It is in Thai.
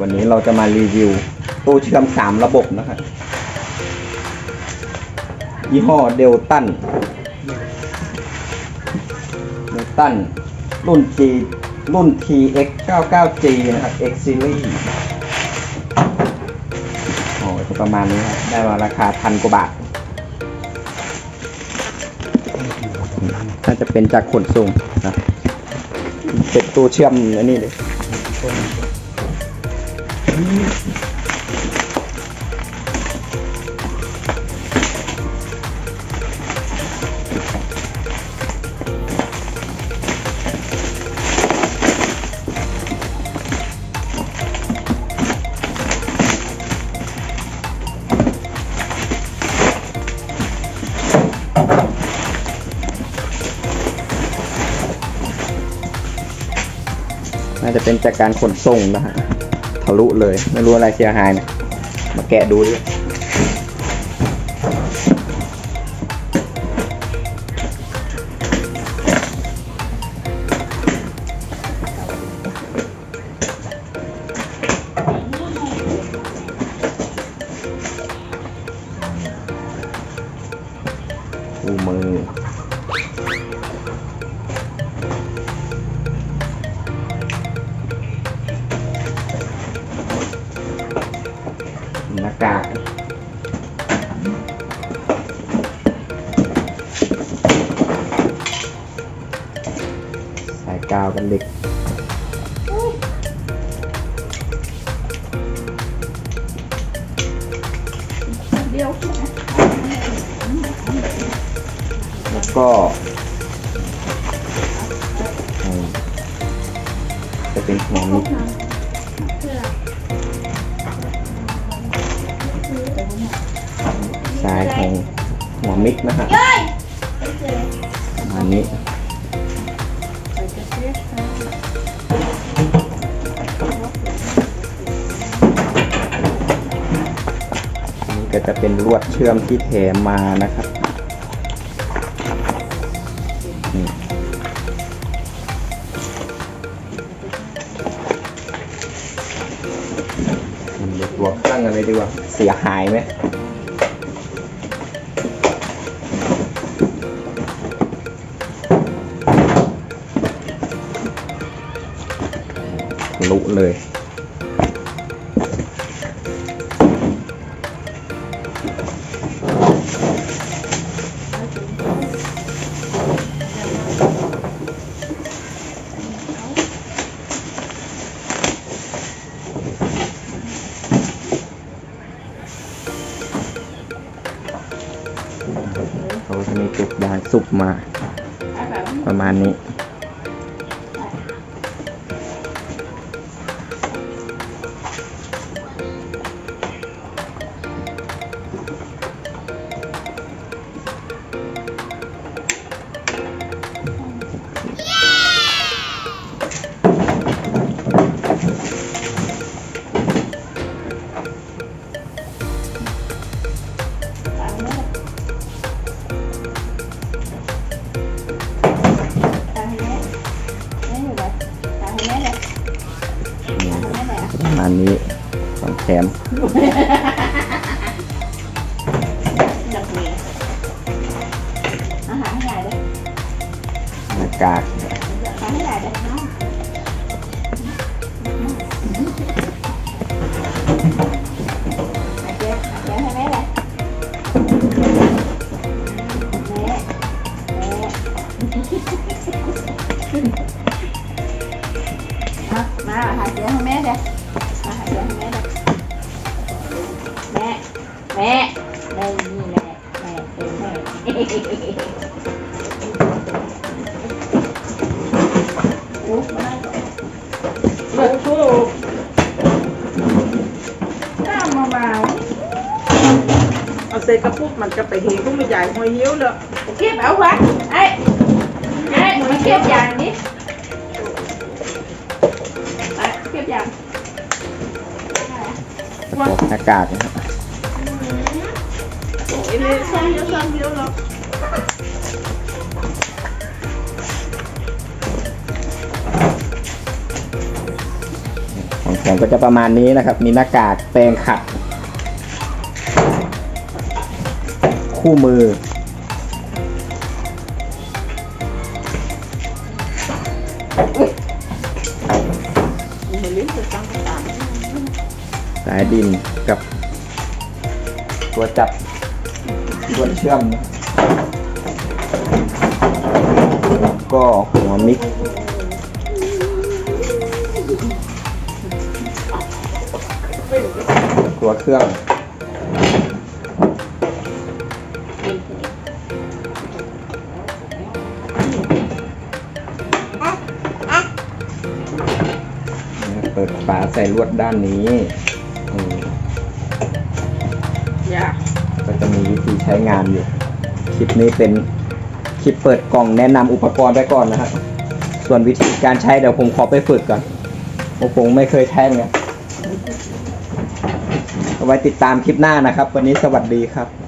วันนี้เราจะมารีวิวตู้เชื่อม3ระบบนะครับ ยี่ห้อเดลตัน เดลตัน รุ่น G รุ่น TX 99G นะครับ X Series โอ้จะประมาณนี้ครับได้มาราคาพันกว่าบาท น่าจะเป็นจากขนส่งนะเป็นตัวเชื่อมอันนี้เลย Thank น่าจะเป็นจากการขนส่งนะฮะทะลุเลยไม่รู้อะไรเสียหายเนะมาแกะดูดิคู่มือ หน้ากากสายกาวกันเด็กเดียวแล้วก็ จะเป็นหัวมิก สายของหัวมิกนะฮะประมาณนี้นี่ก็จะเป็นลวดเชื่อมที่แถมมานะครับนี่มันเดี๋ยวตัวตั้งอะไรดีกว่า เสียหายไหม ลุเลย เขาจะมีจุกยางสุกมา ประมาณนี้ ประมาณนี้สองแถมหน้ากาก แม่โอ้มาโอ้โหข้ามมาบ่าวเอาใส่กระปุกมันจะไปเห็นก็ไม่ใหญ่หอยเหี้ยวเลยเทียบเอาวะไอ้ไอ้มาเทียบอย่างนี้ไอ้เทียบอย่างพวกหน้ากากนะครับโอ้ยเลยซ้ำเยอะซ้ำเยอะหรอกของก็จะประมาณนี้นะครับ มีหน้ากากแปรงขัด คู่มือ สายดินกับตัวจับ ตัวเชื่อมนะก็หัวมิกตัวเครื่องเปิดฝาใส่ลวดด้านนี้ จะมีวิธีใช้งานอยู่ คลิปนี้เป็นคลิปเปิดกล่องแนะนำอุปกรณ์ไว้ก่อนนะครับ ส่วนวิธีการใช้เดี๋ยวผมขอไปฝึกก่อนผมไม่เคยใช้เหมือนกันเอาไว้ติดตามคลิปหน้านะครับ วันนี้สวัสดีครับ